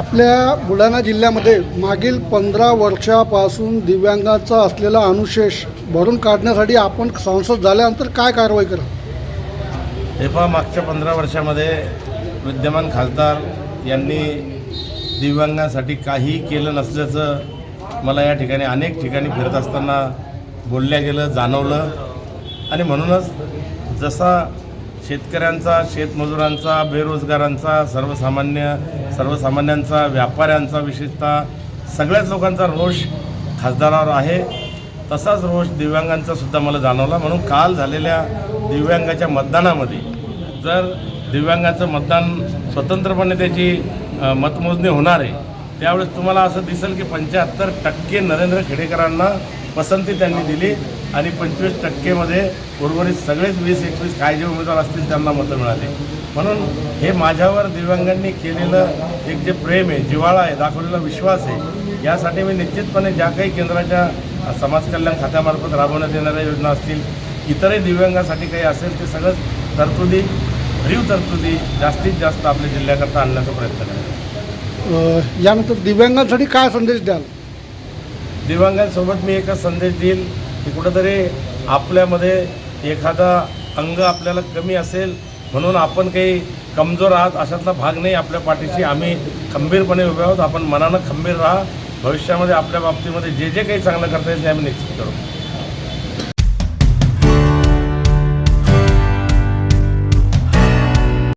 आपल्या बुलढाणा जिल्ह्यामध्ये मागील पंधरा वर्षापासून दिव्यांगाचा असलेला अनुशेष भरून काढण्यासाठी आपण संसद झाल्यानंतर काय कारवाई करा? हे पहा मागच्या पंधरा वर्षामध्ये विद्यमान खासदार यांनी दिव्यांगांसाठी काहीही केलं नसल्याचं मला या ठिकाणी अनेक ठिकाणी फिरत असताना बोलल्या गेलं जाणवलं. आणि म्हणूनच जसा शेतकऱ्यांचा शेतमजुरांचा बेरोजगारांचा सर्वसामान्य सर्वसामान्यांचा व्यापाऱ्यांचा विशेषतः सगळ्याच लोकांचा रोष खासदारावर आहे. तसाच रोष दिव्यांगांचा सुद्धा मला जाणवला. म्हणून काल झालेल्या दिव्यांगाच्या मतदानामध्ये जर दिव्यांगाचं मतदान स्वतंत्रपणे त्याची मतमोजणी होणार आहे त्यावेळेस तुम्हाला असं दिसेल की पंच्याहत्तर टक्के नरेंद्र खेडेकरांना पसंती त्यांनी दिली आणि पंचवीस टक्केमध्ये उर्वरित सगळेच वीस एकवीस काय जे उमेदवार असतील त्यांना मतं मिळाली. म्हणून हे माझ्यावर दिव्यांगांनी केलेलं एक जे प्रेम आहे जिव्हाळा आहे दाखवलेला विश्वास आहे यासाठी मी निश्चितपणे ज्या काही केंद्राच्या समाज कल्याण खात्यामार्फत राबवण्यात येणाऱ्या योजना असतील इतरही दिव्यांगासाठी काही असेल ते सगळंच तरतुदी भरीव तरतुदी जास्तीत जास्त आपल्या जिल्ह्याकरता आणण्याचा प्रयत्न करेल यानंतर दिव्यांगांसाठी काय संदेश द्याल? दिव्यांगांसोबत मी एकच संदेश देईल की कुठंतरी आपल्यामध्ये एखादा अंग आपल्याला कमी असेल म्हणून आपण काही कमजोर आहात अशातला भाग नाही आपल्या पाठीशी. आम्ही खंबीरपणे उभे आहोत. आपण मनानं खंबीर राहा. भविष्यामध्ये आपल्या बाबतीमध्ये जे जे काही चांगलं करता येईल ते आम्ही निश्चित करू.